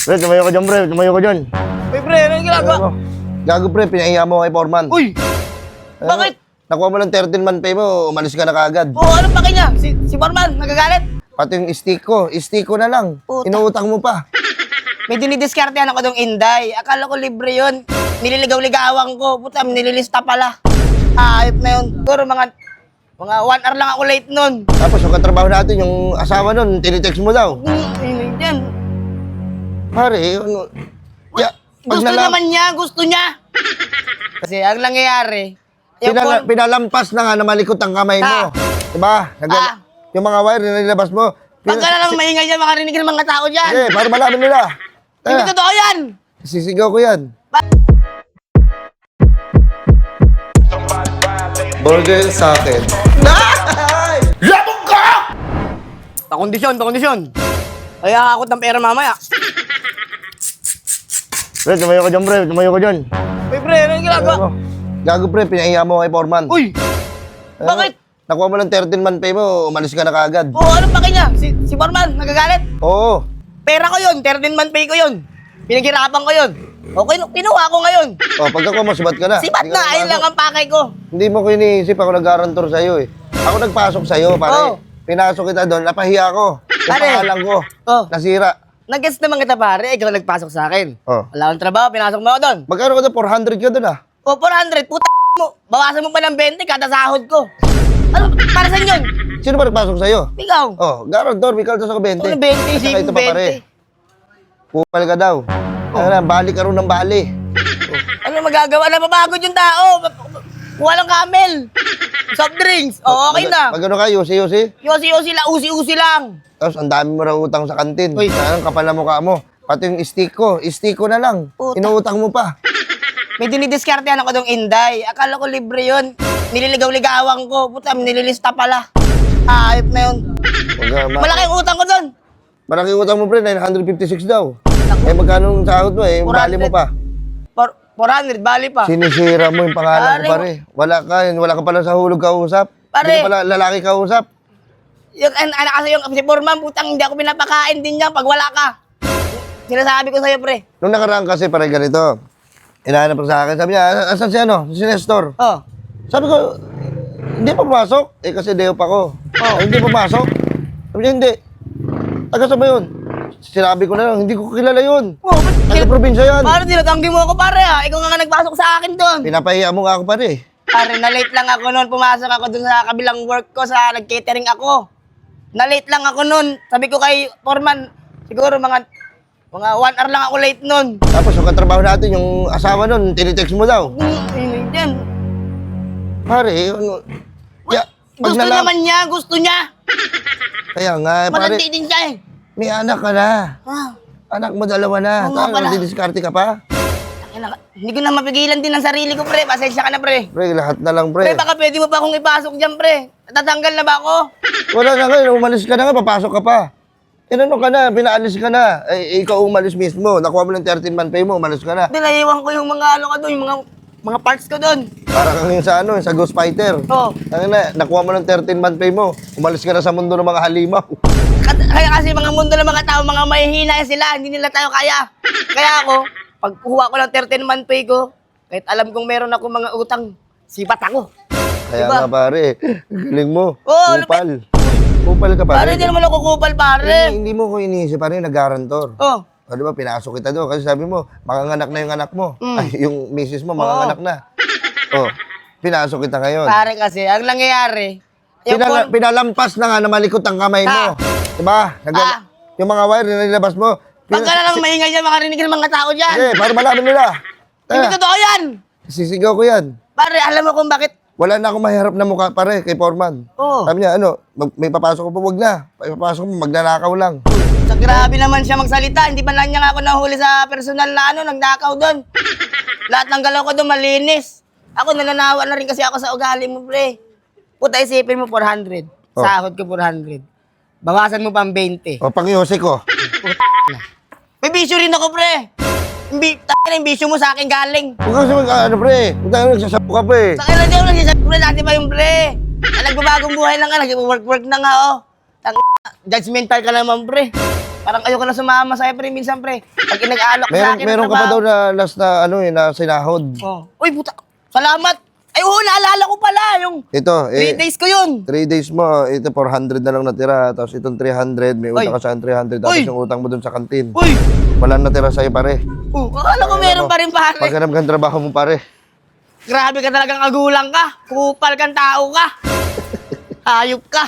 Pre, tumayo ka dyan, pre. Tumayo ka dyan. Uy, pre, ano yung ginagawa? Ano? Gago, pre. Pinahiya mo kay Foreman. Uy! Ano? Bakit? Nakuha mo ng 13 man pay mo, umalis ka na kaagad. Oo, ano pa kanya? Si, si Foreman, nagagalit? Pati yung stick ko, stick ko na lang. Puta. Inuutang mo pa. May dinidiskartehan ako dong Inday. Akala ko libre yun. Nililigaw-ligawang ko. Puta, nililista pala. Ayop na yun. Puro mga, mga one hour lang ako late nun. Tapos yung katrabaho natin, yung asawa nun, tinitext mo daw. Hmm, yun, yan. Pare, ano? Ya, pag Gusto nalam- naman niya, gusto niya. Kasi ang nangyayari, yung Pinala- phone- pinalampas na nga na malikot ang kamay mo. Ah. Diba? Nag- Ah. Yung mga wire na nilabas mo. pag ka na lang maingay dyan, makarinig ng mga tao dyan. Eh, para malaman nila. Hindi Tara, totoo yan. sisigaw ko yan. Burger sa akin. Pakondisyon, pakondisyon. Kaya ako ng pera mamaya. Pre, tumayo ka dyan, pre. Tumayo ka dyan. Uy, pre, ano yung ginagawa? Ano? Gago, pre. Pinahiya mo kay Foreman. Uy! Ano? Bakit? Nakuha mo ng 13 man pay mo, umalis ka na kaagad. Oo, ano pa kanya? Si, si Foreman, nagagalit? Oo. Pera ko yun, 13 man pay ko yun. Pinaghirapan ko yun. Okay, kinuha ko ngayon. Oh, pagka ko mo, sibat ka na. Sibat na, ayun lang ang pakay ko. Hindi mo ko iniisip, ako nag-garantor sa'yo eh. Ako nagpasok sa'yo, pare. Oo. Pinasok kita doon, napahiya ko. Yung Pare. pangalan ko, Oh. nasira. Nag-guess naman kita pare, ikaw nagpasok sa akin. Oh. Wala akong trabaho, pinasok mo ako doon. Magkano ka doon? 400 ka doon ah. O, 400, puta mo. Bawasan mo pa ng 20 kada sahod ko. Ano, para saan yun? Sino ba nagpasok sa'yo? Ikaw. Oh, garantor, Mikal to sa 20. Ano, 20, At saka ito pa 20. pare. Kupal ka daw. Ano na, bali ka rin ng bali. Ano magagawa na mapagod yung tao? Walang camel. Soft drinks. O, okay na. Magano ka, Yosi, Yosi? Yosi-yosi lang, usi-usi lang. Tapos ang dami mo raw utang sa kantin. Uy. Saan ang kapal na mukha mo? Pati yung stick ko, stick ko na lang. Puta. Inuutang mo pa. May dinidiskartehan ako dong Inday. Akala ko libre yun. Nililigaw-ligawang ko. Puta, nililista pala. Ayop na yun. Ka, ma- Malaking utang ko doon. Malaki utang mo, pre, 956 daw. Eh, magkano ang sahod mo eh? Bali mo 400. pa. For, 400, bali pa. Sinisira mo yung pangalan ko, Pare. Wala ka, wala ka pala sa hulog kausap. Pare. Hindi ka pala lalaki kausap. Yung an anak kasi yung si Foreman, putang hindi ako pinapakain din niya pag wala ka. Sinasabi ko sa'yo, pre. Nung nakaraan kasi, pare, ganito. Inahanap pa sa akin. Sabi niya, "Ah, asan si ano? Si Nestor. Oh. Sabi ko, hindi pa pumasok. Eh, kasi deo pa ko. Oh. "Ay, hindi pumasok. Sabi niya, hindi. Taga sa ba yun? Sinabi ko na lang, hindi ko kilala yun. Oh, ba't Taga probinsya yan. Parang tinatanggi mo ako, pare, ha? Ikaw nga nga nagpasok sa akin doon. Pinapahiya mo nga ako, pare. Pare, na-late lang ako noon. Pumasok ako dun sa kabilang work ko sa nag-catering ako. Na-late lang ako noon. Sabi ko kay Foreman, siguro mga mga one hour lang ako late noon. Tapos yung katrabaho natin, yung asawa nun, tinitext mo daw. Hmm, yan. Pare, ano? Ya, pag Gusto nalam- naman niya, gusto niya. Kaya nga, eh, pare, Malandi din siya eh. may anak ka na. Ah, Anak mo dalawa na. Oo nga pala. didiskarte ka pa? hindi ko na mapigilan din ang sarili ko, pre. Pasensya ka na, pre. Pre, lahat na lang, Pre, pre. baka pwede mo pa akong ipasok dyan, pre. Tatanggal na ba ako? Wala na ngayon, umalis ka na nga, papasok ka pa. Inano ka na, pinaalis ka na. Eh, ikaw umalis mismo. Nakuha mo ng 13 man pay mo, umalis ka na. Hindi, naiwan ko yung mga ano ka doon, yung mga mga parts ko doon. Para kang yung sa ano, yung sa Ghost Fighter. Oh. Ang na, nakuha mo ng 13 man pay mo, umalis ka na sa mundo ng mga halimaw. Kaya kasi mga mundo ng mga tao, mga mahihina sila, hindi nila tayo kaya. Kaya ako, pag kuha ko ng 13 month pay ko, kahit alam kong meron ako mga utang, sipat ako. Kaya Diba? nga pare, galing mo. Oo, Kupal. Kupal ka Pare, pare. hindi naman ako kupal, pare. Eh, hindi mo ko iniisip pare, nag-garantor. Oh, O di ba, pinasok kita doon kasi sabi mo, makanganak na yung anak mo. Mm. Ay, yung misis mo, makanganak na. Oh, pinasok kita ngayon. pare kasi, ang nangyayari, Pinala- phone- pinalampas na nga na malikot ang kamay mo. Ah. Diba? Nag- Ah. Yung mga wire na nilabas mo. pag ka na lang maingay dyan, makarinig ng mga tao dyan. Eh, para malaman nila. Hindi Tara, totoo yan. sisigaw ko yan. Pare, alam mo kung bakit? Wala na akong maharap na mukha pare kay Foreman. Oh, Sabi niya, ano, mag- may papasok ko pa, wag na. May papasok mo, magnanakaw lang. sa grabe naman siya magsalita. Hindi pa lang niya nga ako nahuli sa personal na ano, nagnakaw doon. Lahat ng galaw ko doon malinis. Ako nananawa na rin kasi ako sa ugali mo, pre. Puta, isipin mo 400. Oh. Sahod ko 400. Bawasan mo pang 20. O, pang Yose ko. May bisyo rin ako, pre. Imbi, tayo yung bisyo mo sa akin galing. Huwag kasi mag, ano, pre. Huwag tayo nagsasapo ka pa eh. Sa kailan din ako nagsasabi, pre, dati pa yung pre. Na Nagbabagong buhay lang ka, nag-work-work na nga, oh. Tang judgmental ka naman, pre. Parang ayoko na sumama sa'yo, pre, minsan, pre. Pag inag-alok sa Meron, akin meron ka pa daw na last na ano eh, na sinahod. Oh. Uy, puta. Salamat. Ay, oo, naalala ko pala. Yung Ito, 3 eh, days ko yun. 3 days mo, ito 400 na lang natira. Tapos itong 300, may utang Uy. ka sa 300. Tapos Uy. yung utang mo dun sa kantin. Uy. Wala natira sa'yo, pare. Oh, akala ko meron pa rin, pare. Pagkanam kang trabaho mo, pare. Grabe ka talagang agulang ka. Kupal kang tao ka. Hayop ka.